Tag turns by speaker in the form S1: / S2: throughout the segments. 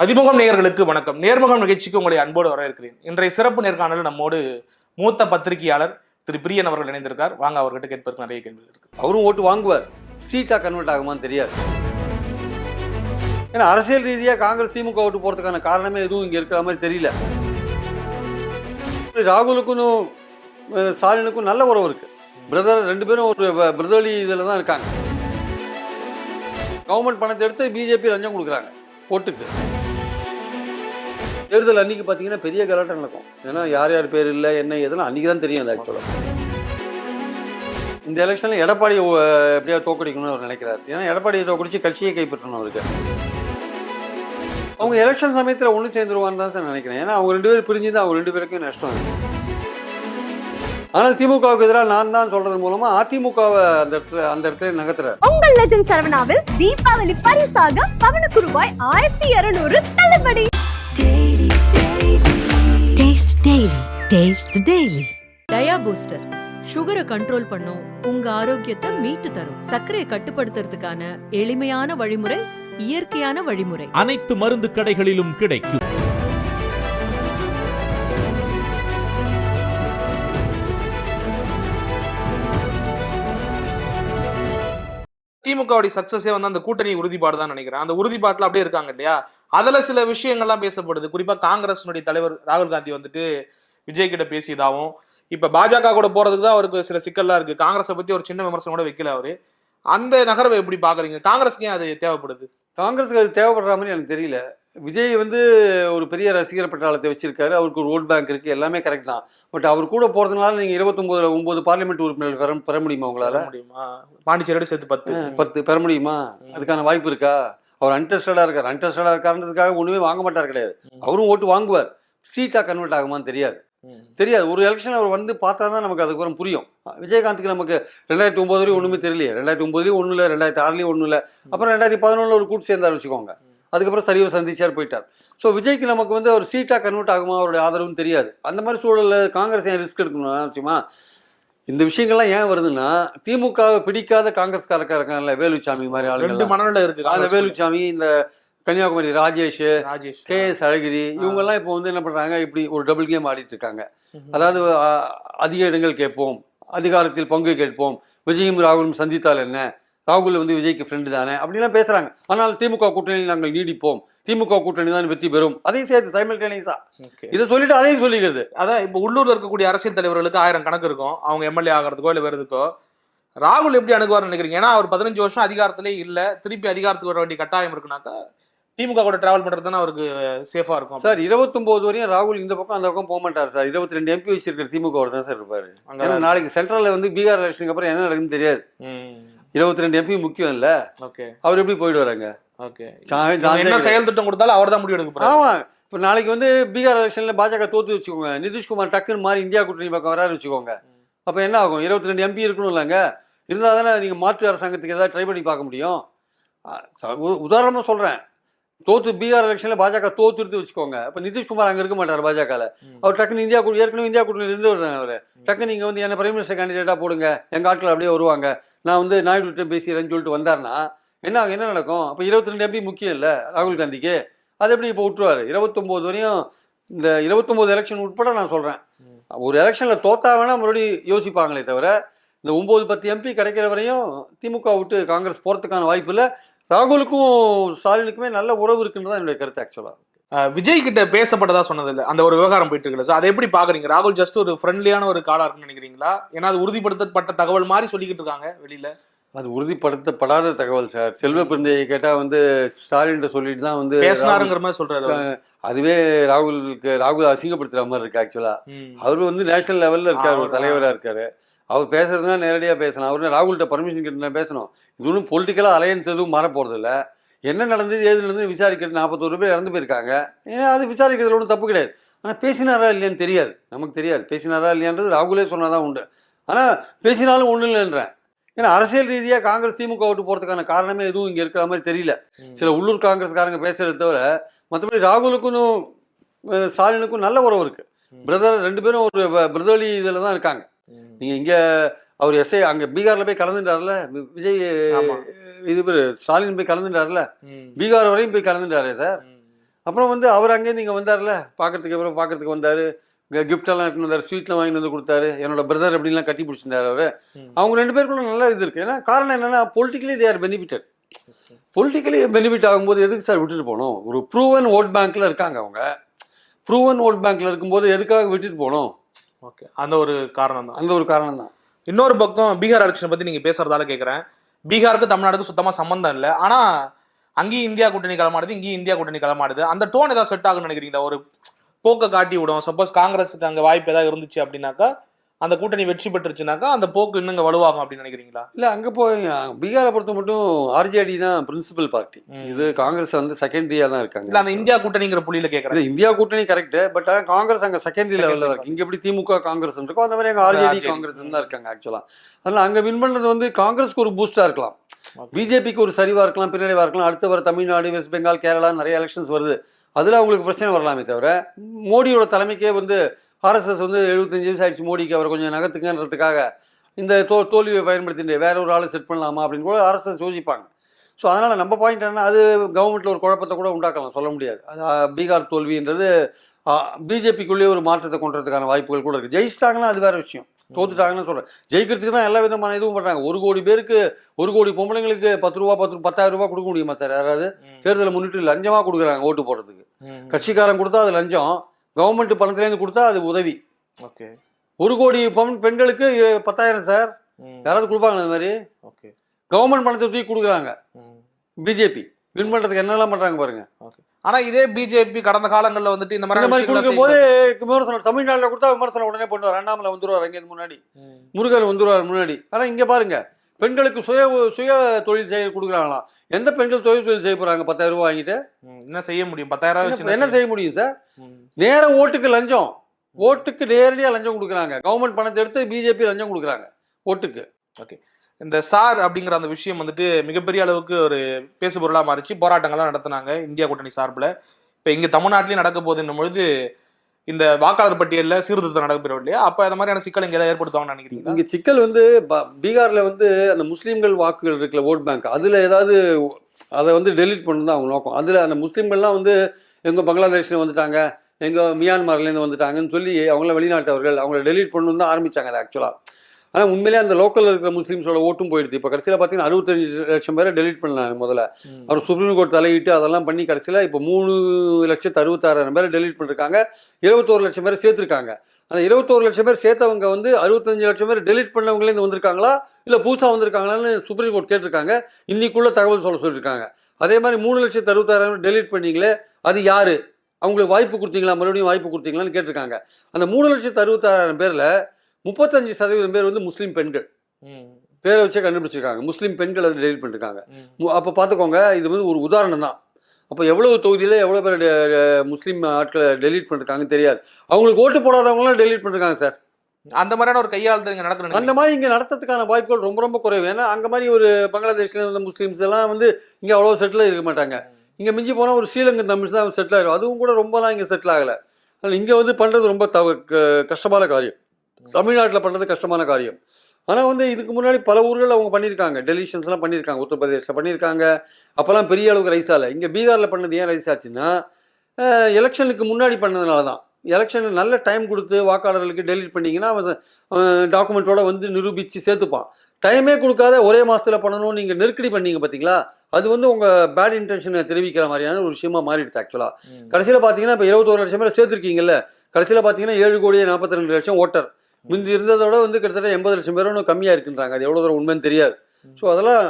S1: மதிமுகம் நேயர்களுக்கு வணக்கம். நேர்முகம் நிகழ்ச்சிக்கு உங்களை அன்போடு வரவேற்கிறேன். இன்றைய சிறப்பு நேர்காணலில் நம்மோடு மூத்த பத்திரிகையாளர் திரு பிரியன் அவர்கள் இணைந்திருக்கார். வாங்க அவர்கிட்ட கேட்பதற்கு நிறைய கேள்விகள் இருக்கு.
S2: அவரும் ஓட்டு வாங்குவார். சீட்டா கன்வெர்ட் ஆகுமான்னு தெரியாது. ஏன்னா அரசியல் ரீதியாக காங்கிரஸ் திமுக ஓட்டு போகிறதுக்கான காரணமே எதுவும் இங்கே இருக்கிற மாதிரி தெரியல. ராகுலுக்கும் ஸ்டாலினுக்கும் நல்ல உறவு இருக்கு. பிரதர் ரெண்டு பேரும் ஒரு பிரதர்லி இதில் தான் இருக்காங்க. கவர்மெண்ட் பணத்தை எடுத்து பிஜேபி லஞ்சம் கொடுக்குறாங்க ஓட்டுக்கு. தேர்தல் அன்னைக்கு பார்த்தீங்கன்னா பெரிய கலாட்டம் நடக்கும். ஏன்னா யார் யார் பேர் இல்லை என்ன எதுனா அன்றைக்கி தான் தெரியும் அது ஆக்சுவலாக இந்த எலெக்ஷனில் எடப்பாடி எப்படியா தோக்கடிக்கணும்னு அவர் நினைக்கிறார். ஏன்னா எடப்பாடியை தோக்கடிச்சு கட்சியை கைப்பற்றணும் அவருக்கு. அவங்க எலெக்ஷன் சமயத்தில் ஒன்று சேர்ந்துருவான்னு தான் சார் நினைக்கிறேன். ஏன்னா அவங்க ரெண்டு பேரும் பிரிஞ்சு தான் அவங்க ரெண்டு பேருக்கும் நஷ்டம் ஆனால் திமுகவுக்கு எதிராக நான் தான் சொல்றது மூலமா அதிமுகவை அந்த இடத்துல அந்த இடத்துல நகர்த்துறாரு.
S3: உங்கள் லெஜன் சரவணாவில் தீபாவளி பரிசாக பவனுக்கு ரூபாய் ஆயிரத்தி இருநூறு தள்ளுபடி.
S4: Taste Daily. Taste the Daily.
S5: Dia booster சுகரை கண்ட்ரோல் பண்ணும் உங்க ஆரோக்கியத்தை மீட்டு தரும். சர்க்கரையை கட்டுப்படுத்துறதுக்கான எளிமையான வழிமுறை இயற்கையான வழிமுறை.
S6: அனைத்து மருந்து கடைகளிலும் கிடைக்கும்.
S1: திமுகவுடைய சக்சஸே வந்து அந்த கூட்டணி உறுதிப்பாடு தான் நினைக்கிறேன். அந்த உறுதிப்பாட்டுல அப்படியே இருக்காங்க இல்லையா? அதுல சில விஷயங்கள்லாம் பேசப்படுது. குறிப்பா காங்கிரஸினுடைய தலைவர் ராகுல் காந்தி வந்துட்டு விஜய் கிட்ட பேசியதாகவும் இப்ப பாஜக கூட போறதுக்கு தான் அவருக்கு சில சிக்கல்லாம் இருக்கு. காங்கிரஸை பத்தி ஒரு சின்ன விமர்சனம் கூட வைக்கல அவரு. அந்த நகர்வை எப்படி பாக்குறீங்க? காங்கிரஸ்க்கு அது தேவைப்படுது?
S2: காங்கிரஸுக்கு அது தேவைப்படுற மாதிரி எனக்கு தெரியல. விஜய் வந்து ஒரு பெரிய ரசிகர் பட்டாளத்தை வச்சிருக்காரு. அவருக்கு ஒரு ஓட் பேங்க் இருக்கு. எல்லாமே கரெக்ட் தான். பட் அவர் கூட போறதுனால நீங்க இருபத்தொன்பதுல ஒன்பது பார்லிமெண்ட் உறுப்பினர்கள் பெற பெற முடியுமா உங்களால?
S1: முடியுமா? பாண்டிச்சேரியோட சேர்த்து பத்து.
S2: பத்து. பெற முடியுமா? அதுக்கான வாய்ப்பு இருக்கா? அவர் அன்டெஸ்டடா இருக்கார். அன்டெஸ்டடா இருக்காருன்றதுக்காக ஒண்ணுமே வாங்க மாட்டார் கிடையாது. அவரும் ஓட்டு வாங்குவார். சீட்டா கன்வெர்ட் ஆகுமான்னு தெரியாது. தெரியாது. ஒரு எலெக்ஷன் அவர் வந்து பார்த்தா தான் நமக்கு அதுக்கப்புறம் புரியும். விஜயகாந்துக்கு நமக்கு ரெண்டாயிரத்தி ஒன்பது வரையும் ஒன்றுமே தெரியலையே. ரெண்டாயிரத்தி ஒன்பதுலேயும் ஒன்றும் இல்லை ரெண்டாயிரத்தி ஆறுலேயும் ஒன்றும் இல்லை அப்புறம் ரெண்டாயிரத்தி பதினொன்றில் ஒரு கூட்டு சேர்ந்தார் வச்சுக்கோங்க. அதுக்கப்புறம் சரியாக சந்திச்சார் போயிட்டார். ஸோ விஜய்க்கு நமக்கு வந்து அவர் சீட்டாக கன்வெர்ட் ஆகுமா அவருடைய ஆதரவும் தெரியாது. அந்த மாதிரி சூழலில் காங்கிரஸ் ஏன் ரிஸ்க் எடுக்கணும் நினச்சுமா? இந்த விஷயங்கள்லாம் ஏன் வருதுன்னா திமுகவை பிடிக்காத காங்கிரஸ்காரக்கா இருக்காங்கல்ல வேலுச்சாமி மாதிரி
S1: ரெண்டு
S2: ஆளுங்க
S1: மனநிலை இருக்கு
S2: அந்த
S1: காங்கிரஸ்
S2: வேலுச்சாமி இந்த கன்னியாகுமரி ராஜேஷ்
S1: ராஜேஷ்
S2: கே எஸ் அழகிரி இவங்கெல்லாம் இப்போ வந்து என்ன பண்ணுறாங்க இப்படி ஒரு டபுள் கேம் ஆடிட்டு இருக்காங்க அதாவது அதிக இடங்கள் கேட்போம் அதிகாரத்தில் பங்கு கேட்போம். விஜயும் ராகுலும் சந்தித்தால் என்ன? ராகுல் வந்து விஜய்க்கு ஃப்ரெண்டு தானே? அப்படிலாம் பேசுறாங்க. ஆனால் திமுக கூட்டணியில் நாங்கள் நீடிப்போம். திமுக கூட்டணி தான் வெற்றி பெறும். அதையும் சேர்த்து சைமல்டேனியஸா. இதை சொல்லிட்டு அதையும் சொல்லிக்கிறது.
S1: அதான் இப்ப உள்ளூர்ல இருக்கக்கூடிய அரசியல் தலைவர்களுக்கு ஆயிரம் கணக்கு இருக்கும். அவங்க எம்எல்ஏ ஆகிறதுக்கோ இல்ல வேறதுக்கோ ராகுல் எப்படி அணுகுவார்னு நினைக்கிறீங்க? ஏன்னா அவர் பதினஞ்சு வருஷம் அதிகாரத்திலே இல்ல. திருப்பி அதிகாரத்துக்கு வர வேண்டிய கட்டாயம் இருக்குனாக்கா திமுக கூட டிராவல் பண்றது தானே அவருக்கு சேஃபா இருக்கும்.
S2: சார் இருபத்தொம்போது வரையும் ராகுல் இந்த பக்கம் அந்த பக்கம் போக மாட்டார் சார். இருபத்தி ரெண்டு எம்பி வச்சிருக்கிற திமுக தான் சார் இருப்பாரு. நாளைக்கு சென்ட்ரல்ல வந்து பீகார் எலெக்ஷனுக்கு அப்புறம் என்ன நடக்குதுன்னு தெரியாது. இருபத்தி ரெண்டு எம்பி முக்கியம் இல்ல
S1: ஓகே.
S2: அவர் எப்படி போயிடுவாருங்க
S1: ஓகே.
S2: சா-
S1: என்ன செயல் திட்டம் கொடுத்தாலும் அவர் தான் முடிவு எடுக்க
S2: ஆமா. இப்போ நாளைக்கு வந்து பீகார் எலெக்ஷன்ல பாஜக தோத்து வச்சுக்கோங்க. நிதிஷ்குமார் டக்குன்னு மாறி இந்தியா கூட்டணி பக்கம் வராரு வச்சுக்கோங்க. அப்போ என்ன ஆகும்? இருபத்தி ரெண்டு எம்பி இருக்கணும் இல்லைங்க இருந்தால் தானே நீங்கள் மாற்று அரசாங்கத்துக்கு ஏதாவது ட்ரை பண்ணி பார்க்க முடியும். உதாரணமாக சொல்கிறேன் தோத்து பீகார் எலெக்ஷனில் பாஜக தோத்துட்டு வச்சுக்கோங்க. இப்போ நிதிஷ்குமார் அங்கே இருக்க மாட்டார் பாஜகவில். அவர் டக்குன்னு இந்தியா கூட்டணி ஏற்கனவே இந்தியா கூட்டணியில் இருந்து வருதாங்க அவர் டக்குன்னு நீங்கள் வந்து என்ன பிரைம் மினிஸ்டர் கேண்டிடேட்டாக போடுங்க. எங்கள் ஆட்கள் அப்படியே வருவாங்க. நான் வந்து நாயுடுகிட்ட பேசிடுறேன்னு சொல்லிட்டு வந்தாருன்னா என்ன என்ன நடக்கும்? அப்போ இருபத்தி ரெண்டு எம்பி முக்கியம் இல்லை? ராகுல் காந்திக்கு. அது எப்படி இப்போ விட்டுருவார் இருபத்தொம்போது வரையும் இந்த இருபத்தொம்போது எலெக்ஷன் உட்பட நான் சொல்கிறேன் ஒரு எலெக்ஷனில் தோத்தா வேணால் மறுபடியும் யோசிப்பாங்களே தவிர இந்த ஒம்பது பத்து எம்பி கிடைக்கிற வரையும் திமுக விட்டு காங்கிரஸ் போகிறதுக்கான வாய்ப்பு இல்லை. ராகுலுக்கும் ஸ்டாலினுக்குமே நல்ல உறவு இருக்குன்னு தான் என்னுடைய கருத்து ஆக்சுவலாக
S1: விஜய் கிட்ட பேசப்பட்டதா சொன்னது இல்ல அந்த ஒரு விவகாரம் போயிட்டு இருக்குல்ல சார் அதை எப்படி பாக்குறீங்க? ராகுல் ஜஸ்ட் ஒரு ஃப்ரெண்ட்லியான ஒரு காலா இருக்குன்னு நினைக்கிறீங்களா? ஏன்னா அது உறுதிப்படுத்தப்பட்ட தகவல் மாதிரி சொல்லிக்கிட்டு இருக்காங்க வெளியில.
S2: அது உறுதிப்படுத்தப்படாத தகவல் சார். செல்வ பிறந்தையை கேட்டால் வந்து ஸ்டாலின் சொல்லிட்டு தான் வந்து
S1: பேசினாருங்கிற மாதிரி சொல்றாரு
S2: அதுவே ராகுலுக்கு ராகுல் அசிங்கப்படுத்துற மாதிரி இருக்கு ஆக்சுவலா. அவர் வந்து நேஷனல் லெவல்ல இருக்காரு ஒரு தலைவரா இருக்காரு. அவர் பேசுறதுனா நேரடியாக பேசணும் அவர் ராகுல்கிட்ட பர்மிஷன் கேட்டு பேசணும். இது ஒன்றும் பொலிட்டிக்கலாக அலையன்ஸ் எதுவும் மாற போறது இல்ல என்ன நடந்தது ஏது நடந்தது விசாரிக்கிறது நாற்பத்தோரு பேர் இறந்து போயிருக்காங்க. ஏன்னா அது விசாரிக்கிறதுல ஒன்றும் தப்பு கிடையாது. ஆனால் பேசினாரா இல்லையான்னு தெரியாது. நமக்கு தெரியாது. பேசினாரா இல்லையான்றது ராகுலே சொன்னாதான் உண்டு. ஆனால் பேசினாலும் ஒன்றும் இல்லைன்றேன். ஏன்னா அரசியல் ரீதியாக காங்கிரஸ் திமுக ஓட்டு போகிறதுக்கான காரணமே எதுவும் இங்கே இருக்கிற மாதிரி தெரியல. சில உள்ளூர் காங்கிரஸ்காரங்க பேசுறதை தவிர மற்றபடி ராகுலுக்கும் ஸ்டாலினுக்கும் நல்ல உறவு இருக்கு.
S1: ம்.
S2: பிரதர் ரெண்டு பேரும் ஒரு பிரதர்லி இதில் தான் இருக்காங்க.
S1: ம்.
S2: நீங்க இங்க அவர் எஸ்ஐ அங்க பீகார்ல போய் கலந்துட்டார்ல விஜய். இது பேரு ஸ்டாலின் போய் கலந்துட்டார்ல. பீகார் வரையும் போய் கலந்துட்டாரே சார். அப்புறம் வந்து அவர் அங்கேருந்து இங்கே வந்தார்ல பார்க்கறதுக்கு அப்புறம் பார்க்கறதுக்கு வந்தார். எல்லாம் எடுத்துன்னு வந்தார் ஸ்வீட்லாம் வாங்கிட்டு வந்து கொடுத்தாரு. என்னோட பிரதர் அப்படின்லாம் கட்டி பிடிச்சிருந்தாரு அவர். அவங்க ரெண்டு பேருக்குள்ள நல்ல இது இருக்கு. ஏன்னா காரணம் என்னன்னா politically they are benefited politically benefit ஆகும்போது எதுக்கு சார் விட்டுட்டு போகணும் ஒரு ப்ரூவன் ஓட் பேங்க்ல இருக்காங்க அவங்க. ப்ரூவன் ஓட் பேங்க்ல இருக்கும்போது எதுக்காக விட்டுட்டு போகணும்
S1: ஓகே அந்த ஒரு காரணம் தான்
S2: அந்த ஒரு காரணம் தான்
S1: இன்னொரு பக்கம் பீகார் எலெக்ஷன் பத்தி நீங்க பேசுறதால கேட்குறேன் பீகாருக்கு தமிழ்நாடுக்கு சுத்தமா சம்பந்தம் இல்லை. ஆனா அங்கேயும் இந்தியா கூட்டணி களமாடுது இங்கேயும் இந்தியா கூட்டணி களமாடுது. அந்த டோன் ஏதாவது செட் ஆகும்னு நினைக்கிறீங்களா? ஒரு போக்கை காட்டி விடும் சப்போஸ் காங்கிரஸுக்கு அங்க வாய்ப்பு ஏதாவது இருந்துச்சு அப்படின்னாக்கா அந்த கூட்டணி வெற்றி பெற்றுச்சுனாக்கா அந்த போக்கு இன்னும் இங்க வலுவாகும் அப்படின்னு நினைக்கிறீங்களா?
S2: இல்ல அங்க போய் பீகாரை பொறுத்த மட்டும் ஆர்ஜேடி தான் பிரின்சிபல் பார்ட்டி. இது காங்கிரஸ் வந்து செகண்டரியா தான்
S1: இல்ல
S2: இருக்காங்க
S1: அந்த இந்தியா கூட்டணிங்கிற புள்ளியில கேக்குறேன்.
S2: இது இந்தியா கூட்டணி கரெக்ட் பட் ஆனா காங்கிரஸ் அங்க செகண்டரி லெவல்ல இருக்கு. இங்க எப்படி திமுக காங்கிரஸ் இருக்கோ அந்த மாதிரி அங்க ஆர்ஜேடி. காங்கிரஸ் தான் இருக்காங்க ஆக்சுவலா அதனால அங்க வின் பண்ணது வந்து காங்கிரஸ்க்கு ஒரு பூஸ்டா இருக்கலாம். பிஜேபிக்கு ஒரு சரிவா இருக்கலாம் பின்னடைவா இருக்கலாம். அடுத்து வர தமிழ்நாடு வெஸ்ட் பெங்கால் கேரளா நிறைய எலெக்ஷன்ஸ் வருது. அதுல அவங்களுக்கு பிரச்சனை வரலாமே தவிர மோடியோட தலைமைக்கே வந்து ஆர்எஸ்எஸ் வந்து எழுபத்தஞ்சு வயசு ஆயிடுச்சு மோடிக்கு அவரை கொஞ்சம் நகர்த்துங்கன்றதுக்காக. இந்த தோ தோல்வியை பயன்படுத்திட்டு வேற ஒரு ஆளை செட் பண்ணலாமா அப்படின்னு கூட ஆர்எஸ்எஸ் யோசிப்பாங்க. ஸோ அதனால் நம்ம பாயிண்ட் என்ன அது கவர்மெண்ட்டில் ஒரு குழப்பத்தை கூட உண்டாக்கலாம் சொல்ல முடியாது. அது பீகார் தோல்வின்றது பிஜேபிக்குள்ளேயே ஒரு மாற்றத்தை கொண்டு வரதுக்கான வாய்ப்புகள் கூட இருக்குது ஜெயிச்சிட்டாங்கன்னா அது வேற விஷயம். தோத்துட்டாங்கன்னு சொல்கிறேன் ஜெயிக்கிறதுக்கு தான் எல்லா விதமான இதுவும் பண்ணுறாங்க ஒரு கோடி பேருக்கு ஒரு கோடி பொம்பளைங்களுக்கு பத்து ரூபா பத்து பத்தாயிரம் ரூபாய் கொடுக்க முடியுமா சார்? யாராவது? தேர்தலை முன்னிட்டு லஞ்சமாக கொடுக்குறாங்க ஓட்டு போடுறதுக்கு. கட்சிக்காரன் கொடுத்தா அது லஞ்சம். கவர்மெண்ட் பணத்துலேருந்து கொடுத்தா அது உதவி.
S1: ஓகே.
S2: ஒரு கோடி பெண் பெண்களுக்கு பத்தாயிரம் சார். யாராவது கொடுப்பாங்களா அந்த மாதிரி?
S1: ஓகே.
S2: கவர்மெண்ட் பணத்தை தூக்கி கொடுக்குறாங்க. பிஜேபி. வின் பண்ணுறதுக்கு என்னெல்லாம் பண்ணுறாங்க பாருங்க.
S1: ஆனா இதே பிஜேபி கடந்த காலங்கள்ல வந்துட்டு இந்த
S2: இந்த மாதிரி
S1: மாதிரி
S2: கொடுக்கும் போது விமர்சனம் தமிழ்நாட்டில் கொடுத்தா விமர்சனம் உடனே பண்ணுவார் அண்ணாமலை வந்துருவார் அங்கே முன்னாடி. முருகன் வந்துருவார் முன்னாடி. ஆனால் இங்கே பாருங்க பெண்களுக்கு சுய சுய தொழில் செய்ய கொடுக்குறாங்களாம் எந்த பெண்கள் தொழில் தொழில் செய்ய போறாங்க? பத்தாயிரம் ரூபாய் வாங்கிட்டு?
S1: என்ன செய்ய முடியும்? பத்தாயிரம் ரூபாய்
S2: என்ன- செய்ய முடியும் சார். நேர ஓட்டுக்கு லஞ்சம். ஓட்டுக்கு நேரடியாக லஞ்சம் கொடுக்குறாங்க. கவர்மெண்ட் பணத்தை எடுத்து பிஜேபி லஞ்சம் கொடுக்குறாங்க. ஓட்டுக்கு.
S1: இந்த சார் அப்படிங்கிற அந்த விஷயம் வந்துட்டு மிகப்பெரிய அளவுக்கு ஒரு பேசுபொருளா மாறிச்சு. போராட்டங்கள்லாம் நடத்துனாங்க இந்தியா கூட்டணி சார்பில். இப்போ இங்க தமிழ்நாட்டிலயும் நடக்க போகுதுன்னும் பொழுது இந்த வாக்காளர் பட்டியலில் சீர்திருத்தம் நடக்கப்பெறும் இல்லையா? அப்ப அந்த மாதிரியான சிக்கல் இங்கே ஏதாவது ஏற்படுத்துவாங்கன்னு நினைக்கிறீங்க
S2: இங்க சிக்கல் வந்து ப- பீகார்ல வந்து அந்த முஸ்லீம்கள் வாக்குகள் இருக்குல்ல ஓட் பேங்க் அதுல ஏதாவது அதை வந்து டெலிட் பண்ணணும் தான் அவங்க நோக்கம். அதுல அந்த முஸ்லீம்கள்லாம் வந்து எங்க பங்களாதேஷ்ல வந்துட்டாங்க எங்க மியான்மர்லேருந்து வந்துட்டாங்கன்னு சொல்லி அவங்கள வெளிநாட்டவர்கள் அவங்கள டெலிட் பண்ணணும் தான் ஆரம்பிச்சாங்க ஆக்சுவலாக ஆனால் உண்மையிலே அந்த லோக்கலில் இருக்கிற முஸ்லீம்ஸோட ஓட்டும் போயிடுது. இப்போ கடைசியில் பார்த்தீங்கன்னா அறுபத்தஞ்சு லட்சம் பேரை டெலீட் பண்ணாங்க முதல்ல. அப்புறம் சுப்ரீம் கோர்ட் தலையிட்டு அதெல்லாம் பண்ணி கடைசியில் இப்போ மூணு லட்சத்து அறுபத்தாறாயிரம் பேரை டெலீட் பண்ணிருக்காங்க. இருபத்தோரு லட்சம் பேரை சேர்த்துருக்காங்க. அந்த இருபத்தோரு லட்சம் பேர் சேர்த்தவங்க வந்து அறுபத்தஞ்சு லட்சம் பேர் டெலீட் பண்ணவங்களேருந்து வந்திருக்காங்களா? இல்லை புதுசாக வந்திருக்காங்களான்னு சுப்ரீம் கோர்ட் கேட்டிருக்காங்க. இன்னைக்குள்ள தகவல் சொல்ல சொல்லியிருக்காங்க அதே மாதிரி மூணு லட்சத்து அறுபத்தாறாயிரம் டெலீட் பண்ணீங்களே அது யாரு? அவங்களுக்கு வாய்ப்பு கொடுத்தீங்களா? மறுபடியும் வாய்ப்பு கொடுத்தீங்களான்னு கேட்டிருக்காங்க. அந்த மூணு லட்சத்து அறுபத்தாறாயிரம் பேரில் முப்பத்தஞ்சு சதவீதம் பேர் வந்து முஸ்லீம் பெண்கள். பேரை வச்சே கண்டுபிடிச்சிருக்காங்க. முஸ்லீம் பெண்கள் அதை டெலிட் பண்ணிருக்காங்க. அப்போ பார்த்துக்கோங்க இது வந்து ஒரு உதாரணம் தான். அப்போ எவ்வளவு தொகுதியில் எவ்வளோ பேர் முஸ்லீம் ஆட்களை டெலீட் பண்ணிருக்காங்கன்னு தெரியாது. அவங்களுக்கு ஓட்டு போடாதவங்களாம் டெலீட் பண்ணிருக்காங்க சார்.
S1: அந்த மாதிரியான ஒரு கையாளுதல் இங்க நடக்கணும்
S2: அந்த மாதிரி இங்கே நடத்துறதுக்கான வாய்ப்புகள் ரொம்ப ரொம்ப குறைவு. ஏன்னா அங்கே மாதிரி ஒரு பங்களாதேஷ்ல இருந்த முஸ்லீம்ஸ் எல்லாம் வந்து இங்கே அவ்வளோ செட்டில் இருக்க மாட்டாங்க. இங்கே மிஞ்சி போனால் ஒரு ஸ்ரீலங்கன் தமிழ்ஸ் தான் செட்டில் ஆகிடும் அதுவும் கூட ரொம்பலாம் இங்கே செட்டில் ஆகலை. அதனால் இங்கே வந்து பண்ணுறது ரொம்ப தவ கஷ்டமான காரியம். தமிழ்நாட்டில் பண்ணுறது கஷ்டமான காரியம். ஆனால் வந்து இதுக்கு முன்னாடி பல ஊர்கள் அவங்க பண்ணியிருக்காங்க. டெலிஷன்ஸ்லாம் பண்ணியிருக்காங்க. உத்தரப்பிரதேசில் பண்ணியிருக்காங்க. அப்போல்லாம் பெரிய அளவுக்கு ரைஸ் ஆகலை. இங்கே பீகாரில் பண்ணது ஏன் ரைஸ் ஆச்சுன்னா எலெக்ஷனுக்கு முன்னாடி பண்ணதுனால தான் எலெக்ஷன் நல்ல டைம் கொடுத்து வாக்காளர்களுக்கு டெலிட் பண்ணிங்கன்னா அவன் டாக்குமெண்ட்டோட வந்து நிரூபித்து சேர்த்துப்பான். டைமே கொடுக்காத ஒரே மாதத்தில் பண்ணணும்னு நீங்கள் நெருக்கடி பண்ணீங்க பார்த்தீங்களா அது வந்து உங்கள் பேட் இன்டென்ஷனை தெரிவிக்கிற மாதிரியான ஒரு விஷயமா மாறிடுது ஆக்சுவலாக. கடைசியில் பார்த்தீங்கன்னா இப்போ இருபத்தோரு லட்சம் பேர் சேர்த்துருக்கீங்கல்ல. கடைசியில் பார்த்தீங்கன்னா ஏழு கோடியே நாற்பத்தி ரெண்டு லட்சம் ஓட்டர். முந்தி இருந்ததோட வந்து கிட்டத்தட்ட எண்பது லட்சம் பேரும் இன்னும் கம்மியாக இருக்குன்றாங்க. அது எவ்வளோ தூரம் உண்மைன்னு தெரியாது. ஸோ அதெல்லாம்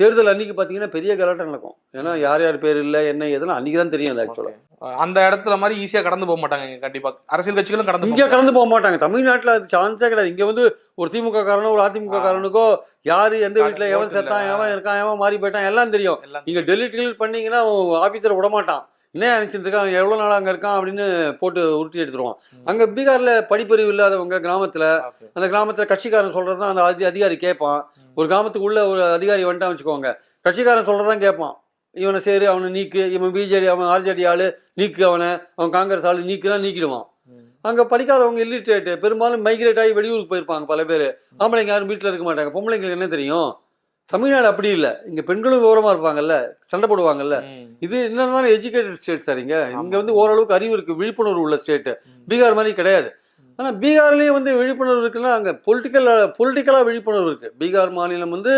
S2: தேர்தல் அன்னைக்கு பார்த்தீங்கன்னா பெரிய கலாட்டம் நடக்கும். ஏன்னா யார் யார் பேர் இல்லை என்ன எதுனா அன்னைக்கு தான் தெரியும் அது ஆக்சுவலாக.
S1: அந்த இடத்துல மாதிரி ஈஸியா கடந்து போக மாட்டாங்க இங்க கண்டிப்பா. அரசியல் கட்சிகளும் கடந்து
S2: இங்கே
S1: போக
S2: கலந்து போக மாட்டாங்க. தமிழ்நாட்டில் அது சான்ஸே கிடையாது. இங்கே வந்து ஒரு திமுக காரனோ ஒரு அதிமுக காரனுக்கோ யாரு எந்த வீட்டில் எவன் செத்தான். எவன் இருக்கான் எவன் மாறி போயிட்டான் எல்லாம் தெரியும்.
S1: எல்லாம்
S2: நீங்க டெலிட் பண்ணீங்கன்னா ஆஃபீஸர் விட மாட்டான் என்ன நினைச்சிட்டு இருக்கான் எவ்வளவு நாள் அங்க இருக்கான் அப்படின்னு போட்டு உருட்டி எடுத்துருவான். அங்க பீகார்ல படிப்பறிவு இல்லாதவங்க கிராமத்துல. அந்த கிராமத்துல கட்சிக்காரன் சொல்றதுதான் அந்த அதி- அதிகாரி கேட்பான் ஒரு கிராமத்துக்குள்ள ஒரு அதிகாரி வந்துட்டான் வச்சுக்கோங்க. கட்சிக்காரன் சொல்றதான் கேட்பான் இவனை சேரு அவனை நீக்கு இவன் பிஜேடி அவன் ஆர்ஜேடி ஆளு நீக்கு அவனை அவன் காங்கிரஸ் ஆளு நீக்குலாம் நீக்கிடுவான். அங்க படிக்காதவங்க இல்லிட்ரேட் பெரும்பாலும் மைக்ரேட் ஆகி வெளியூருக்கு போயிருப்பாங்க பல பேர். ஆம்பளைங்க யாரும் வீட்டில் இருக்க மாட்டாங்க. பொம்பளைங்களுக்கு என்ன தெரியும்? தமிழ்நாடு அப்படி இல்லை. இங்க பெண்களும் விவரமா இருப்பாங்கல்ல சண்டை போடுவாங்கல்ல. இது என்னன்னா எஜுகேட்டட் ஸ்டேட் சார் இங்க? இங்க வந்து ஓரளவுக்கு அறிவு இருக்கு விழிப்புணர்வு உள்ள ஸ்டேட் பீகார் மாதிரி கிடையாது. ஆனா பீகார்லயும் வந்து விழிப்புணர்வு இருக்குன்னா அங்க பொலிட்டிக்கல் பொலிட்டிக்கலா விழிப்புணர்வு இருக்கு. பீகார் மாநிலம் வந்து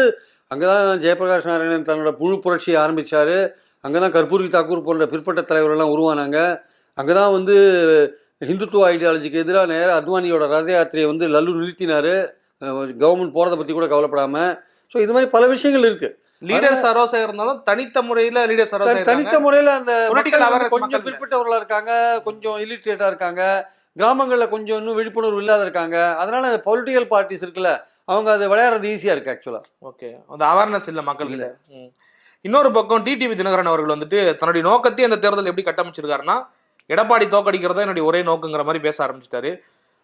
S2: அங்கதான் ஜெயபிரகாஷ் நாராயணன் தன்னோட புழு புரட்சியை ஆரம்பிச்சாரு. அங்கதான் கற்பூரி தாக்கூர் போன்ற பிற்பட்ட தலைவர்கள்லாம் உருவானாங்க அங்கதான் வந்து ஹிந்துத்துவ ஐடியாலஜிக்கு எதிராக நேரா அத்வானியோட ரத யாத்திரையை வந்து லல்லு நிறுத்தினாரு. கவர்மெண்ட் போறதை பத்தி கூட கவலைப்படாம ஸோ இது மாதிரி பல விஷயங்கள் இருக்கு.
S1: லீடர்ஸ் சரோசா இருந்தாலும் தனித்த முறையில லீடர் சரோசா
S2: தனி- தனித்த முறையில அந்த கொஞ்சம்
S1: மக்கள்கிட்ட.
S2: பிற்பட்டவர்களா இருக்காங்க கொஞ்சம் இல்லிட்ரேட்டா இருக்காங்க கிராமங்கள்ல கொஞ்சம் இன்னும் விழிப்புணர்வு இல்லாத இருக்காங்க. அதனால அந்த பொலிட்டிக்கல் பார்ட்டிஸ் இருக்குல்ல அவங்க அது விளையாடுறது ஈஸியா இருக்கு ஆக்சுவலா
S1: ஓகே அந்த அவேர்னஸ் இல்ல மக்கள் கிட்ட ம். இன்னொரு பக்கம் டிடிவி தினகரன் அவர்கள் வந்துட்டு தன்னுடைய நோக்கத்தை அந்த தேர்தல் எப்படி கட்டமைச்சிருக்காருன்னா எடப்பாடி தோக்கடிக்கிறதா என்னுடைய ஒரே நோக்குங்கிற மாதிரி பேச ஆரம்பிச்சிட்டாரு.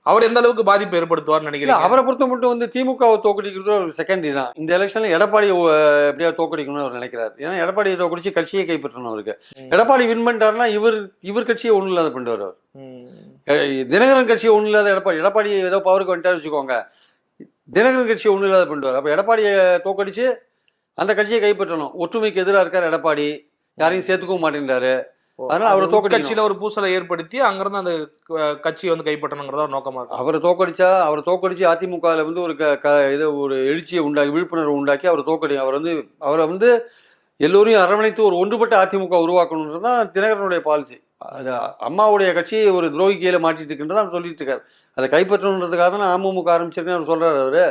S1: அவர் எந்த அளவுக்கு பாதிப்பு ஏற்படுத்துவார்னு
S2: இல்ல
S1: நினைக்கிறீங்க?
S2: அவரை பொறுத்த மட்டும் வந்து திமுகவை தோக்கடிக்கிறது ஒரு செகண்டரி தான் இந்த எலெக்ஷன்ல எடப்பாடி எப்படியாவது தோக்கடிக்கணும்னு அவர் நினைக்கிறார். ஏன்னா எடப்பாடியை தோக்கடிச்சு கட்சியை கைப்பற்றணும் அவருக்கு. எடப்பாடி வின் பண்ணிட்டாருன்னா இவர் இவர் கட்சியை ஒன்றும் இல்லாத
S1: ம்.
S2: அஹ் தினகரன் கட்சியை ஒன்றும் இல்லாத எடப்பாடி எடப்பாடி ஏதோ பவருக்கு வந்துட்டாரு வச்சுக்கோங்க. தினகரன் கட்சியை ஒன்றும் இல்லாத பண்ணுவார் அப்போ எடப்பாடியை தோக்கடிச்சு அந்த கட்சியை கைப்பற்றணும். ஒற்றுமைக்கு எதிராக இருக்கார் எடப்பாடி. யாரையும் சேர்த்துக்கவும் மாட்டேங்கிறாரு அதனால அவரை தோக்கடிக்கணும்.
S1: கட்சியில ஒரு பூசலை ஏற்படுத்தி அங்கிருந்து அந்த கட்சியை வந்து கைப்பற்றணுங்கிறதா ஒரு நோக்கமா இருக்கு.
S2: அவரை தோக்கடிச்சா அவரை தோக்கடிச்சு அதிமுகவில் வந்து ஒரு க இதை ஒரு எழுச்சியை உண்டாக்கி விழிப்புணர்வு உண்டாக்கி அவரை தோக்கடி அவர் வந்து அவரை வந்து எல்லோரையும் அரவணைத்து ஒரு ஒன்றுபட்ட அதிமுக உருவாக்கணுன்றது தான் தினகரனுடைய பாலிசி அது அம்மாவுடைய கட்சி ஒரு துரோகி கீழே மாட்டிட்டு இருக்குன்றதை அவர் சொல்லிட்டு இருக்காரு. அதை கைப்பற்றணுன்றதுக்காக தான் அமமுக ஆரம்பிச்சிருக்கேன் அவர் சொல்றாரு அவரு.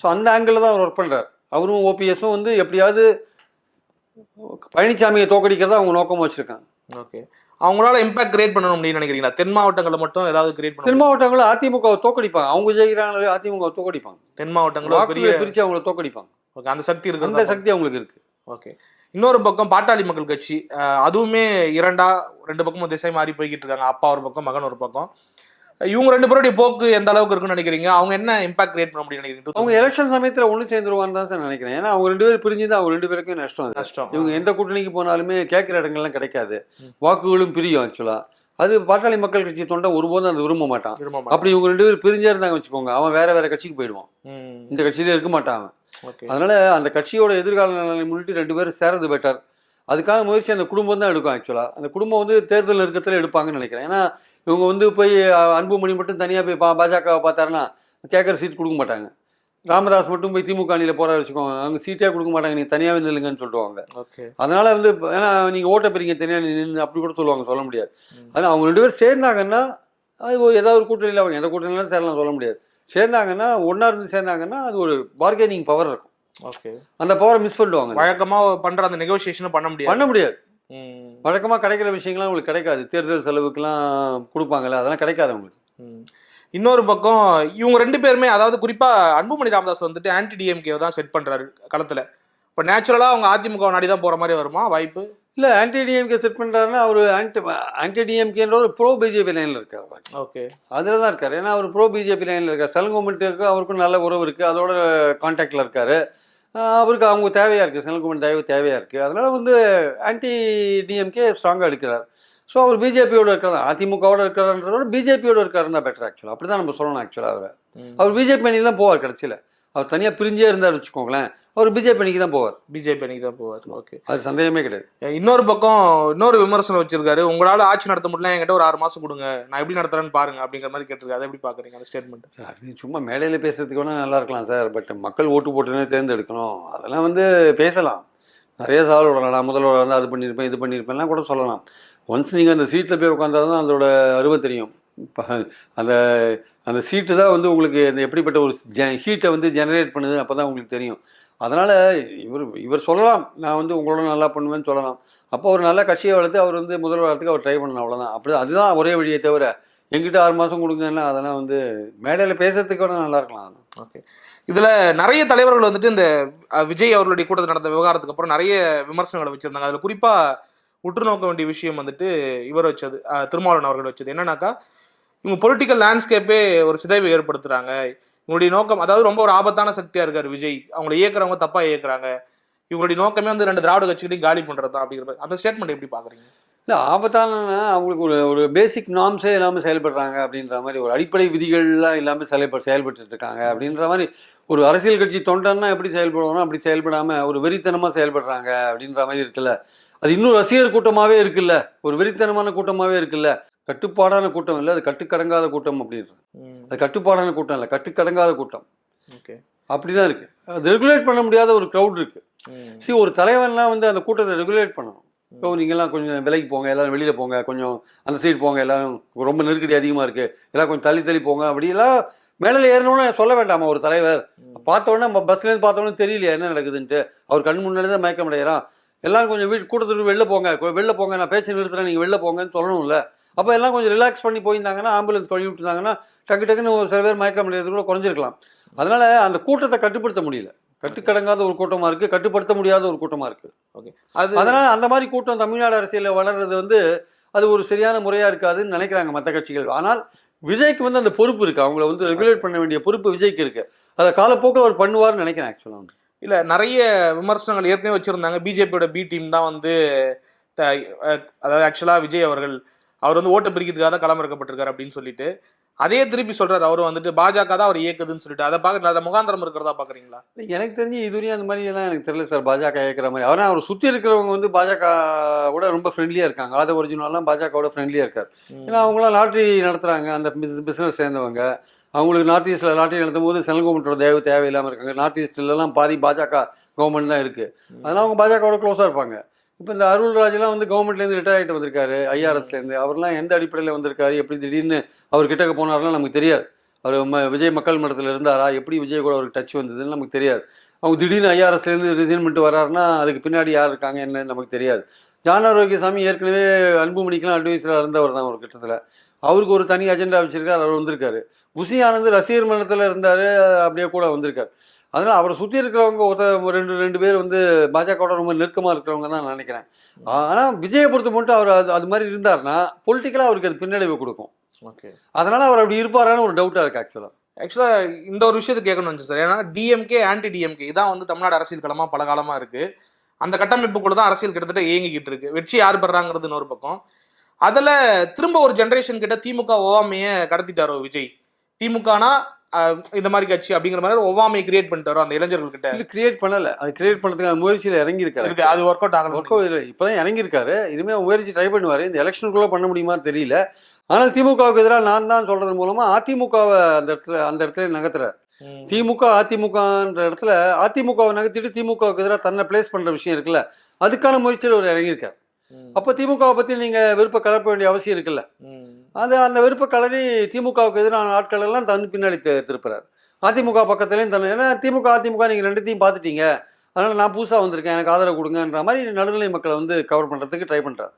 S2: ஸோ அந்த ஆங்கிள் தான் அவர் ஒர்க் பண்றாரு. அவரும் ஓபிஎஸும் வந்து எப்படியாவது பழனிசாமியை தோக்கடிக்கிறதா அவங்க நோக்கமா வச்சிருக்காங்க.
S1: ஓகே அவங்களால இம்பாக்ட் கிரியேட் பண்ணணும் அப்படின்னு நினைக்கிறீங்களா? தென் மாவட்டங்களை மட்டும் ஏதாவது கிரியேட்
S2: தென் மாவட்டங்களில் அதிமுகவை தோக்கடிப்பாங்க. அவங்க ஜெயிக்கிறாங்களே அதிமுகவை தோக்கடிப்பாங்க.
S1: தென் மாவட்டங்களை பெரிய
S2: பிரிச்சு அவங்கள தோக்கடிப்பாங்க.
S1: ஓகே அந்த சக்தி
S2: அந்த
S1: இருக்கு
S2: சக்தி அவங்களுக்கு இருக்கு.
S1: ஓகே இன்னொரு பக்கம் பாட்டாளி மக்கள் கட்சி. அதுவுமே இரண்டா ரெண்டு பக்கமும் திசை மாறி போய்கிட்டு இருக்காங்க. அப்பா ஒரு பக்கம் மகன் ஒரு பக்கம். இவங்க ரெண்டு பேருடைய போக்கு எந்த அளவுக்கு இருக்குன்னு நினைக்கிறீங்க? அவங்க என்ன இம்பாக்ட் கிரியேட் பண்ண முடியும்
S2: அவங்க
S1: நினைக்கிறீங்க
S2: எலெக்ஷன் சமயத்துல ஒண்ணு சேர்ந்துருவான்னு தான் சார் நினைக்கிறேன். ஏன்னா அவங்க ரெண்டு பேரும் பிரிஞ்சு தான் அவங்க ரெண்டு பேருக்கும் நஷ்டம் அது.
S1: கஷ்டம்
S2: இவங்க எந்த கூட்டணிக்கு போனாலுமே கேட்குற இடங்கள்லாம் கிடைக்காது. வாக்குகளும் பிரியும் ஆக்சுவலா அது பாட்டாளி மக்கள் கட்சி தொண்டை ஒருபோதும் அதை விரும்ப மாட்டான். அப்படி இவங்க ரெண்டு பேரும் பிரிஞ்சா இருந்தாங்க வச்சுக்கோங்க. அவன் வேற வேற கட்சிக்கு போயிடுவான். இந்த கட்சியில இருக்க மாட்டான் அதனால அந்த கட்சியோட எதிர்கால நலனை முன்னிட்டு ரெண்டு பேரும் சேரது பெட்டர் அதுக்கான முயற்சி அந்த குடும்பம் தான் எடுக்கும் ஆக்சுவலா அந்த குடும்பம் வந்து தேர்தல் நெருக்கத்தில் எடுப்பாங்கன்னு நினைக்கிறேன். ஏன்னா இவங்க வந்து போய் அன்புமணி மட்டும் தனியா போய் பா பாஜகவை பார்த்தாருன்னா கேட்குற சீட் கொடுக்க மாட்டாங்க. ராமதாஸ் மட்டும் போய் திமுக அணியில் போறாரு வச்சுக்கோங்க. அவங்க சீட்டே கொடுக்க மாட்டாங்க. நீங்க தனியாவே நில்லுங்கன்னு சொல்லிடுவாங்க
S1: ஓகே.
S2: அதனால வந்து ஏன்னா நீங்க ஓட்ட பிரிங்க தனியா நின்று அப்படி கூட சொல்லுவாங்க சொல்ல முடியாது. ஆனால் அவங்க ரெண்டு பேரும் சேர்ந்தாங்கன்னா அது ஏதாவது ஒரு கூட்டணியில் அவங்க எந்த கூட்டணியிலும் சேரலாம் சொல்ல முடியாது. சேர்ந்தாங்கன்னா ஒண்ணா இருந்து சேர்ந்தாங்கன்னா அது ஒரு பார்கெனிங் பவர் இருக்கும்.
S1: ஓகே.
S2: அந்த பவரை மிஸ் பண்ணிடுவாங்க.
S1: வழக்கமா பண்ற அந்த நெகோசியேஷனும் பண்ண முடியாது.
S2: பண்ண முடியாது.
S1: ம்,
S2: வழக்கமாக கிடைக்கிற விஷயங்கள்லாம் உங்களுக்கு கிடைக்காது. தேர்தல் செலவுக்குலாம் கொடுப்பாங்கல்ல அதெல்லாம் கிடைக்காது அவங்களுக்கு
S1: ம். இன்னொரு பக்கம் இவங்க ரெண்டு பேருமே அதாவது குறிப்பா அன்புமணி ராமதாஸ் வந்துட்டு ஆன்டி டிஎம்கே தான் செட் பண்றாரு களத்துல. இப்ப நேச்சுரலா அவங்க அதிமுக நாடி தான் போற மாதிரி வருமா? வாய்ப்பு?
S2: இல்லை ஆன்டி டிஎம்கே செட் பண்ணுறாருன்னா அவர் ஆன்டி ஆன்டி டிஎம்கேன்ற ஒரு ப்ரோ பிஜேபி லைனில் இருக்கார்
S1: ஓகே.
S2: அதில் தான் இருக்கார். ஏன்னா அவர் ப்ரோ பிஜேபி லைனில் இருக்கார். செலங்கோமெண்ட்டுக்கு அவருக்கும் நல்ல உறவு இருக்குது அதோட கான்டாக்டில் இருக்கார். அவருக்கு அவங்க தேவையாக இருக்குது செலங்கோமெண்ட் தயவு தேவையாக இருக்குது அதனால வந்து ஆன்டி டிஎம்கே ஸ்ட்ராங்காக எடுக்கிறார். ஸோ அவர் பிஜேபியோட இருக்கிறதா அதிமுகவோட இருக்கிறன்றதோட பிஜேபியோட இருக்காருன்னு தான் பெட்டர் ஆக்சுவலாக அப்படி தான் நம்ம சொல்லணும் ஆக்சுவலாக அவர். அவர் பிஜேபி அணிக்கு தான் போவார் கடைசியில். அவர் தனியாக பிரிஞ்சே இருந்தார் வச்சுக்கோங்களேன். அவர் பிஜேபி அணிக்கு தான் போவார்.
S1: பிஜேபி அன்னைக்கு தான் போவார். ஓகே
S2: அது சந்தேகமே கிடையாது.
S1: இன்னொரு பக்கம் இன்னொரு விமர்சனம் வச்சிருக்காரு. உங்களால ஆட்சி நடத்த முடியல என்கிட்ட ஒரு ஆறு மாசம் கொடுங்க. நான் எப்படி நடத்துறேன்னு பாருங்க அப்படிங்கிற மாதிரி கேட்டிருக்காரு. அதை எப்படி பாக்குறீங்க அந்த ஸ்டேட்மெண்ட்
S2: சார் அது சும்மா மேடையில் பேசுறதுக்கு வேணால் நல்லா இருக்கலாம் சார். பட் மக்கள் ஓட்டு போட்டுனே தேர்ந்தெடுக்கணும். அதெல்லாம் வந்து பேசலாம். நிறைய சவால் விடலாம். நான் முதல்வர் வந்து அது பண்ணியிருப்பேன் இது பண்ணியிருப்பேன்லாம் கூட சொல்லலாம். ஒன்ஸ் நீங்கள் அந்த சீட்டில் போய் உட்காந்தா தான் அதோட அருமை தெரியும். இப்போ அந்த அந்த சீட்டு தான் வந்து உங்களுக்கு அந்த எப்படிப்பட்ட ஒரு ஹீட்டை வந்து ஜெனரேட் பண்ணுது அப்போ தான் உங்களுக்கு தெரியும். அதனால் இவர் இவர் சொல்லலாம். நான் வந்து உங்களோட நல்லா பண்ணுவேன்னு சொல்லலாம். அப்போ ஒரு நல்ல கட்சியை வளர்த்து அவர் வந்து முதல்வர் அவர் ட்ரை பண்ணணும் அவ்வளோதான் அப்படி அதுதான் ஒரே வழியை தவிர எங்கிட்ட ஆறு மாதம் கொடுங்கன்னா அதெல்லாம் வந்து மேடையில் பேசுறதுக்கு கூட நல்லா இருக்கலாம்.
S1: ஓகே இதில் நிறைய தலைவர்கள் வந்துட்டு இந்த விஜய் அவர்களுடைய கூட்டத்தில் நடந்த விவகாரத்துக்கு அப்புறம் நிறைய விமர்சனங்களை வச்சுருந்தாங்க. அதில் குறிப்பாக உற்று நோக்க வேண்டிய விஷயம் வந்துட்டு இவர் வச்சது திருமாவளவன் அவர்கள் வச்சது. என்னன்னாக்கா இவங்க பொலிட்டிக்கல் லேண்ட்ஸ்கேப்பே ஒரு சிதைவை ஏற்படுத்துறாங்க. இவங்களுடைய நோக்கம் அதாவது ரொம்ப ஒரு ஆபத்தான சக்தியா இருக்காரு விஜய். அவங்களை இயக்குறவங்க தப்பா இயக்குறாங்க. இவங்களுடைய நோக்கமே வந்து ரெண்டு திராவிட கட்சிகளையும் காலி பண்றது தான் அப்படிங்கிற அந்த ஸ்டேட்மெண்ட் எப்படி பாக்குறீங்க
S2: இல்லை ஆபத்தான அவங்களுக்கு ஒரு ஒரு பேசிக் நாம்ஸே இல்லாமல் செயல்படுறாங்க அப்படின்ற மாதிரி ஒரு அடிப்படை விதிகள்லாம் இல்லாமல் செயல்ப செயல்பட்டு இருக்காங்க அப்படின்ற மாதிரி ஒரு அரசியல் கட்சி தொண்டன்னா எப்படி செயல்படுவானோ அப்படி செயல்படாமல் ஒரு வெறித்தனமாக செயல்படுறாங்க அப்படின்ற மாதிரி இருக்குல்ல. அது இன்னும் ரசிகர் கூட்டமாகவே இருக்குல்ல. ஒரு வெறித்தனமான கூட்டமாகவே இருக்குல்ல. கட்டுப்பாடான கூட்டம் இல்லை அது கட்டுக்கடங்காத கூட்டம் அப்படின்றது அது கட்டுப்பாடான கூட்டம் இல்லை கட்டுக்கடங்காத கூட்டம்.
S1: ஓகே.
S2: அப்படிதான் இருக்கு. அது ரெகுலேட் பண்ண முடியாத ஒரு க்ரௌட் இருக்கு. சி ஒரு தலைவன்லாம் வந்து அந்த கூட்டத்தை ரெகுலேட் பண்ணணும். இப்போ நீங்கள்லாம் கொஞ்சம் விலைக்கு போங்க எல்லாரும் வெளியில் போங்க கொஞ்சம் அந்த சைடு போங்க எல்லாரும் ரொம்ப நெருக்கடி அதிகமாக இருக்குது எல்லாம் கொஞ்சம் தள்ளி தள்ளி போங்க அப்படிலாம் மேலே ஏறணும்னு சொல்ல வேண்டாமா ஒரு தலைவர்? பார்த்த உடனே நம்ம பஸ்லேருந்து பார்த்த உடனே தெரியலையா என்ன நடக்குதுன்ட்டு. அவர் கண் முன்னாடி தான் மயக்கம் அடைகிறான் எல்லாரும் கொஞ்சம் வீட்டு கூட்டத்துக்கு வெளில போங்க வெளில போங்க நான் பேச்சு நிறுத்துறேன் நீங்கள் வெளில போங்கன்னு சொல்லணும்ல. அப்போ எல்லாம் கொஞ்சம் ரிலாக்ஸ் பண்ணி போயிருந்தாங்கன்னா ஆம்புலன்ஸ் கழுவி விட்டுருந்தாங்கன்னா டக்கு டக்குன்னு ஒரு சில பேர் மயக்கம் கூட குறைஞ்சிருக்கலாம். அதனால அந்த கூட்டத்தை கட்டுப்படுத்த முடியல. கட்டுக்கடங்காத ஒரு கூட்டமாக இருக்குது கட்டுப்படுத்த முடியாத ஒரு கூட்டமாக இருக்குது
S1: அது
S2: அதனால அந்த மாதிரி கூட்டம் தமிழ்நாடு அரசியலில் வளர்றது வந்து அது ஒரு சரியான முறையாக இருக்காதுன்னு நினைக்கிறாங்க மற்ற கட்சிகள். ஆனால் விஜய்க்கு வந்து அந்த பொறுப்பு இருக்குது அவங்கள வந்து ரெகுலேட் பண்ண வேண்டிய பொறுப்பு விஜய்க்கு இருக்குது அதை காலப்போக்கில் அவர் பண்ணுவார்னு நினைக்கிறேன் ஆக்சுவலாக
S1: இல்ல நிறைய விமர்சனங்கள் ஏற்கனவே வச்சிருந்தாங்க. பிஜேபியோட பி டீம் தான் வந்து அதாவது ஆக்சுவலா விஜய் அவர்கள் அவர் வந்து ஓட்டு பிரிக்கிறதுக்காக தான் களமிறக்கப்பட்டிருக்காரு அப்படின்னு சொல்லிட்டு அதே திருப்பி சொல்றாரு. அவர் வந்துட்டு பாஜக தான் அவர் இயக்குதுன்னு சொல்லிட்டு. அதை பாக்க அதை முகாந்திரம் இருக்கிறதா பாக்குறீங்களா
S2: எனக்கு தெரிஞ்சு இதுவரையும் அந்த மாதிரி எல்லாம் எனக்கு தெரியல சார். பாஜக ஏற்கிற மாதிரி. ஆனால் அவர் சுற்றி இருக்கிறவங்க வந்து பாஜக விட ரொம்ப ஃப்ரெண்ட்லியாக இருக்காங்க. ஆத ஒரிஜினல்லாம் பாஜகவோட ஃப்ரெண்ட்லியாக இருக்கார். ஏன்னா அவங்களாம் லாட்ரி நடத்துகிறாங்க அந்த பிஸ்னஸ் சேர்ந்தவங்க. அவங்களுக்கு நார்த் ஈஸ்டில் லாட்ரி நடத்தும் போது சென்ட்ரல் கவர்மெண்ட்டோட தேவை தேவையில்லாமல் இருக்காங்க நார்த் ஈஸ்ட்லலாம் பாதி பாஜக கவர்மெண்ட் தான் இருக்குது அதனால் அவங்க பாஜகவோட க்ளோஸாக இருப்பாங்க. இப்போ இந்த அருள்ராஜ்லாம் வந்து கவர்மெண்ட்லேருந்து ரிட்டையர் ஆகிட்டு வந்திருக்காரு ஐஆர்எஸ்லேருந்து அவர்லாம் எந்த அடிப்படையில் வந்திருக்காரு எப்படி திடீர்னு அவர் கிட்டக்க போனார்லாம் நமக்கு தெரியாது. அவர் ம விஜய் மக்கள் மன்றத்தில் இருந்தாரா எப்படி விஜய் கூட அவருக்கு டச் வந்ததுன்னு நமக்கு தெரியாது. அவங்க திடீர்னு ஐஆர்எஸ்லேருந்து ரிசைன் பண்ணிட்டு வராருன்னா அதுக்கு பின்னாடி யார் இருக்காங்க என்னன்னு நமக்கு தெரியாது. ஜான ஆரோக்கியசாமி ஏற்கனவே அன்புமணிக்கெலாம் அட்வைஸராக இருந்தவர் தான் ஒரு கிட்டத்தில். அவருக்கு ஒரு தனி அஜெண்டா வச்சிருக்காரு அவர் வந்திருக்காரு. புசி ஆனந்த் ரசிகர் மன்றத்தில் இருந்தார் அப்படியே கூட வந்திருக்காரு. அதனால் அவரை சுற்றி இருக்கிறவங்க ஒருத்த ரெண்டு ரெண்டு பேர் வந்து பாஜகவோட ரொம்ப நெருக்கமாக இருக்கிறவங்க தான் நான் நினைக்கிறேன். ஆனால் விஜயை பொறுத்த மட்டும் அவர் அது அது மாதிரி இருந்தாருன்னா பொலிட்டிக்கலாக அவருக்கு அது பின்னடைவு கொடுக்கும்.
S1: ஓகே.
S2: அதனால் அவர் அப்படி இருப்பாரான்னு ஒரு டவுட்டாக இருக்குது ஆக்சுவலாக
S1: ஆக்சுவலா இந்த ஒரு விஷயத்தை கேட்கணும்னு சார். ஏன்னா டிஎம்கே ஆன்டி டிஎம்கே இதான் வந்து தமிழ்நாடு அரசியல் களமா பல காலமா இருக்கு. அந்த கட்டமைப்புக்குள்ள தான் அரசியல் கிட்டத்தட்ட இயங்கிக்கிட்டு இருக்கு. வெற்றி யார் பெறாங்கிறது இன்னொரு பக்கம். அதுல திரும்ப ஒரு ஜெனரேஷன் கிட்ட திமுக ஒவ்வாமைய கடத்திட்டாரோ விஜய். திமுகனா இந்த மாதிரி கட்சி அப்படிங்கிற மாதிரி ஒரு ஒவ்வாமையை கிரியேட் பண்ணிட்டாரோ அந்த இளைஞர்கள் கிட்ட
S2: இது கிரியேட் பண்ணலை. அது கிரியேட் பண்ணுறதுக்கான முயற்சியில் இறங்கியிருக்காரு.
S1: அது ஒர்க் அவுட் ஆகல
S2: ஒர்க் அவுட் இல்லை இப்போ தான் இறங்கியிருக்காரு. இனிமேல் முயற்சி ட்ரை பண்ணுவார். இந்த எலெக்ஷனுக்குள்ளே பண்ண முடியுமான்னு தெரியல. ஆனால் திமுகவுக்கு எதிராக நான் தான் சொல்றது மூலமாக அதிமுகவை அந்த இடத்துல அந்த இடத்துல நகர்த்துறாரு. திமுக அதிமுகன்ற இடத்துல அதிமுகவை நகர்த்திட்டு திமுகவுக்கு எதிராக தன்னை பிளேஸ் பண்ணுற விஷயம் இருக்குல்ல அதுக்கான முயற்சியில் ஒரு இறங்கியிருக்காரு. அப்போ திமுகவை பற்றி நீங்கள் விருப்ப கலப்ப வேண்டிய அவசியம் இருக்குல்ல. அது அந்த விருப்ப கலரி திமுகவுக்கு எதிரான ஆட்கள் எல்லாம் தன் பின்னாடி திருப்புறாரு. அதிமுக பக்கத்துலேயும் தன் ஏன்னா திமுக அதிமுக நீங்கள் ரெண்டுத்தையும் பார்த்துட்டீங்க அதனால் நான் புதுசாக வந்திருக்கேன் எனக்கு ஆதரவு கொடுங்கன்ற மாதிரி நடுநிலை மக்களை வந்து கவர் பண்ணுறதுக்கு ட்ரை பண்ணுறாரு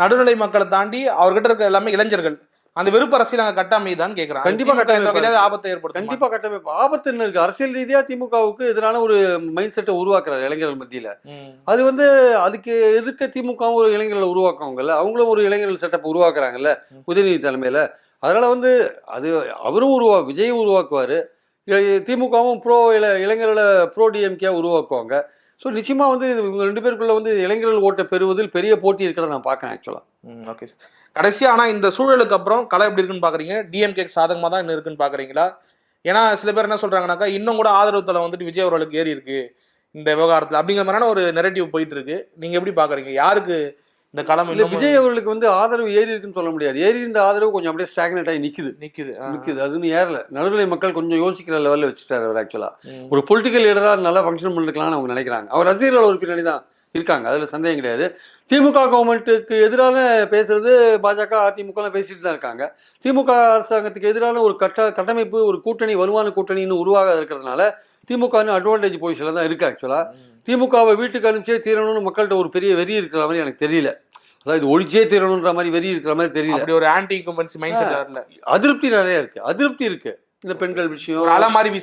S1: நடுநிலை மக்களை தாண்டி அவர்கிட்ட இருக்க எல்லாமே இளைஞர்கள். அந்த வெறுப்பு அரசியல் அங்க கட்டமைதான் கேட்கறாங்க
S2: கண்டிப்பா கட்டமைப்பு.
S1: ஆபத்தை ஏற்படுத்தும்?
S2: கண்டிப்பாக கட்டமைப்பு. ஆபத்துன்னு இருக்குது அரசியல் ரீதியாக திமுகவுக்கு எதிரான ஒரு மைண்ட் செட்டை உருவாக்குறாரு இளைஞர்கள் மத்தியில். அது வந்து அதுக்கு எதிர்க்க திமுகவும் ஒரு இளைஞர்களை உருவாக்குவாங்கல்ல? அவங்களும் ஒரு இளைஞர்கள் செட்டப் உருவாக்குறாங்கல்ல? உதயநிதி தலைமையில். அதனால வந்து அது அவரும் உருவா விஜயும் உருவாக்குவார். திமுகவும் ப்ரோ இள இளைஞர்களை ப்ரோ டிஎம்கே உருவாக்குவாங்க. ஸோ நிச்சயமாக வந்து இவங்க ரெண்டு பேருக்குள்ள வந்து இளைஞர்கள் ஓட்டை பெறுவதில் பெரிய போட்டி இருக்கிறத நான் பார்க்குறேன் ஆக்சுவலாக
S1: ஓகே சார் கடைசியாக ஆனால் இந்த சூழலுக்கு அப்புறம் கலை எப்படி இருக்குன்னு பார்க்குறீங்க? டிஎம்கே சாதகமாக தான் இன்னும் இருக்குன்னு பார்க்குறீங்களா? ஏன்னா சில பேர் என்ன சொல்கிறாங்கனாக்கா இன்னும் கூட ஆதரவு தலை வந்துட்டு விஜய் அவர்களுக்கு ஏறி இருக்கு இந்த விவகாரத்தில் அப்படிங்கிற மாதிரியான ஒரு நெரட்டிவ் போயிட்டு இருக்கு. நீங்கள் எப்படி பார்க்குறீங்க? யாருக்கு இந்த களம்
S2: இல்லை விஜய் அவர்களுக்கு வந்து ஆதரவு ஏறி இருக்குன்னு சொல்ல முடியாது. ஏறி இருந்த ஆதரவு கொஞ்சம் அப்படியே ஸ்டாக்னேட் ஆகி நிற்குது
S1: நிக்குது ஆ.
S2: நிற்குது அதுன்னு ஏறல. நடுநிலை மக்கள் கொஞ்சம் யோசிக்கிற லெவலில் வச்சுட்டாரு அவர் ஆக்சுவலாக
S1: ம்.
S2: ஒரு பொலிட்டிக்கல் லீடராக நல்லா ஃபங்க்ஷன் பண்ணிருக்கலாம்னு அவங்க நினைக்கிறாங்க. அவர் ரசிகர்கள் ஒரு பின்னாடி தான் இருக்காங்க. அதில் சந்தேகம் கிடையாது. திமுக கவர்மெண்ட்டுக்கு எதிரான பேசுறது பாஜக அதிமுக பேசிட்டு தான் இருக்காங்க. திமுக அரசாங்கத்துக்கு எதிரான ஒரு கட்ட கட்டமைப்பு ஒரு கூட்டணி வலுவான கூட்டணி இன்னும் உருவாக இருக்கிறதுனால திமுக அட்வான்டேஜ் பொசிஷனில் தான் இருக்கு ஆக்சுவலாக திமுகவை வீட்டுக்கு அனுப்பிச்சே தீரணும்னு மக்கள்கிட்ட ஒரு பெரிய வெறி இருக்கிற மாதிரி எனக்கு தெரியல. அதாவது ஒழிச்சே தீரணுன்ற மாதிரி வெறி இருக்கிற மாதிரி தெரியல.
S1: அப்படி ஒரு ஆன்டி இன்கம்பன்சி மைண்ட் செட்
S2: அதிருப்தி நிறைய இருக்கு. அதிருப்தி இருக்கு. இந்த பெண்கள் விஷயம்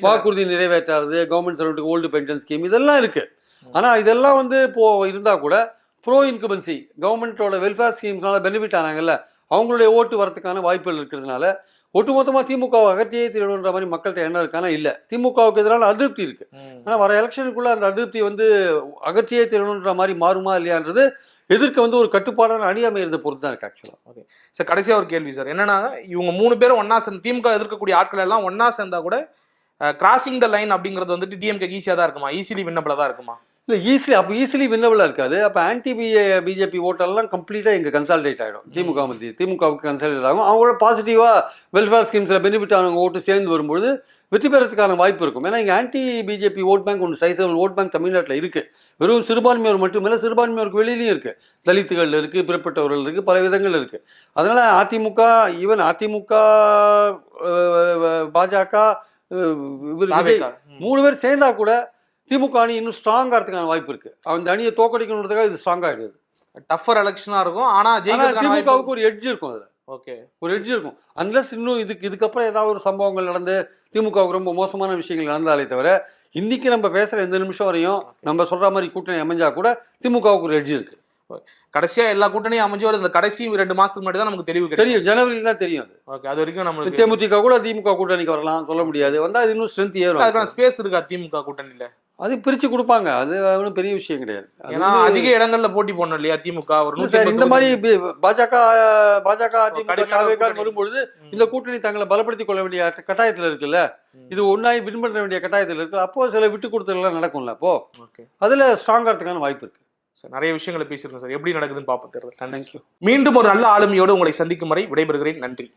S2: வாக்குறுதி நிறைவேற்றாதது கவர்மெண்ட் சர்வெண்ட்டுக்கு ஓல்டு பென்ஷன் ஸ்கீம் இதெல்லாம் இருக்கு. ஆனா இதெல்லாம் வந்து இப்போ இருந்தா கூட ப்ரோ இன்குபன்சி கவர்மெண்ட்டோட வெல்ஃபேர் ஸ்கீம்ஸ்னால பெனிஃபிட் ஆனாங்கல்ல அவங்களுடைய ஓட்டு வரதுக்கான வாய்ப்புகள் இருக்கிறதுனால ஒட்டுமொத்தமா திமுகவை அகற்றியே தீரணுன்ற மாதிரி மக்கள்கிட்ட எண்ணம் இருக்கானா இல்ல. திமுகவுக்கு எதிரான அதிருப்தி இருக்கு.
S1: ம்.
S2: ஆனா வர எலெக்ஷனுக்குள்ள அந்த அதிருப்தி வந்து அகற்றியே தீரணுன்ற மாதிரி மாறுமா இல்லையான்றது எதிர்க்க வந்து ஒரு கட்டுப்பாடான அணி அமைகிறத பொறுத்து தான் இருக்கு ஆக்சுவலாக
S1: சார் கடைசியா ஒரு கேள்வி சார். என்னன்னா இவங்க மூணு பேரும் ஒன்னா சேர்ந்து திமுக எதிர்க்கக்கூடிய ஆட்கள் எல்லாம் ஒன்னா சேர்ந்தா கூட கிராசிங் த லைன் அப்படிங்கிறது வந்துட்டு டிஎம்கே ஈஸியா தான் இருக்குமா? ஈஸிலி விண்ணப்பல தான் இருக்குமா?
S2: இல்லை ஈஸிலி அப்போ ஈஸிலி வின்னபிளாக இருக்காது. அப்போ ஆன்டி பி பிஜேபி ஓட்டெல்லாம் கம்ப்ளீட்டாக இங்கே கன்சால்டேட் ஆகிடும் திமுக மத்திய திமுகவுக்கு கன்சால்டேட் ஆகும். அவங்களோட பாசிட்டிவாக வெல்ஃபேர் ஸ்கீம்ஸில் பெனிஃபிட் ஆனவங்க ஓட்டு சேர்ந்து வரும்பொழுது வெற்றி பெறதுக்கான வாய்ப்பு இருக்கும். ஏன்னா இங்கே ஆன்டி பிஜேபி ஓட் பேங்க் ஒன்று சைசபிள் ஓட் பேங்க் தமிழ்நாட்டில் இருக்குது வெறும் சிறுபான்மையோர் மட்டுமில்லை சிறுபான்மையோருக்கு வெளியிலையும் இருக்குது தலித்துகள் இருக்குது பிறப்பட்டவர்கள் இருக்குது பல விதங்கள் இருக்குது அதனால் அதிமுக ஈவன் அதிமுக பாஜக விஜய். மூணு பேர் சேர்ந்தா கூட திமுக அணி இன்னும் ஸ்ட்ராங் ஆகிறதுக்கான வாய்ப்பு இருக்கு. அந்த அணியை தோக்கடிக்கணுன்றதுக்காக இது ஸ்ட்ராங் ஆயிடுது.
S1: டஃபர் எலெக்ஷனா இருக்கும். ஆனா
S2: திமுகவுக்கு ஒரு எட்ஜ் இருக்கும் அதுல.
S1: ஓகே.
S2: ஒரு எட்ஜ் இருக்கும். அன்லஸ் இன்னும் இதுக்கு இதுக்கப்புறம் ஏதாவது ஒரு சம்பவங்கள் நடந்து திமுகவுக்கு ரொம்ப மோசமான விஷயங்கள் நடந்தாலே தவிர இன்னைக்கு நம்ம பேசுற எந்த நிமிஷம் வரையும் நம்ம சொல்ற மாதிரி கூட்டணி அமைஞ்சா கூட திமுகவுக்கு ஒரு எட்ஜ் இருக்கு.
S1: கடைசியா எல்லா கூட்டணியும் அமைஞ்சு வர இந்த கடைசி ரெண்டு மாசத்துக்கு முன்னாடி தான் நமக்கு கிடைக்கும்
S2: தெரியும். ஜனவரியில் தான் தெரியும்
S1: ஓகே அது வரைக்கும் நம்மளுக்கு
S2: தேமுதிக கூட திமுக கூட்டணிக்கு வரலாம் சொல்ல முடியாது. வந்தா அது இன்னும் ஸ்ட்ரென்த்
S1: அதுக்கான
S2: ஏறும்
S1: ஸ்பேஸ் இருக்கா திமுக கூட்டணியில?
S2: அது பிரிச்சு கொடுப்பாங்க. அது ஒன்றும் பெரிய விஷயம் கிடையாது.
S1: ஏன்னா அதிக இடங்கள்ல போட்டி போடணும் இல்லையா திமுக? ஒரு
S2: சார் இந்த மாதிரி பாஜக பாஜக அதிமுக. வரும்பொழுது இந்த கூட்டணி தங்களை பலப்படுத்திக் கொள்ள வேண்டிய கட்டாயத்துல இருக்குல்ல. இது ஒன்னாய் வின் பண்ண வேண்டிய கட்டாயத்துல இருக்கு. அப்போ சில விட்டு கொடுத்தலாம் நடக்கும்ல அப்போ. அதுல ஸ்ட்ராங் ஆகிறதுக்கான வாய்ப்பு இருக்கு.
S1: சார் நிறைய விஷயங்களை பேசியிருக்கோம் சார் எப்படி நடக்குதுன்னு பார்ப்போம். தேர்தல்.
S2: தேங்க்யூ
S1: மீண்டும் ஒரு நல்ல ஆளுமையோடு உங்களை சந்திக்கும் வரை விடைபெறுகிறேன். நன்றி.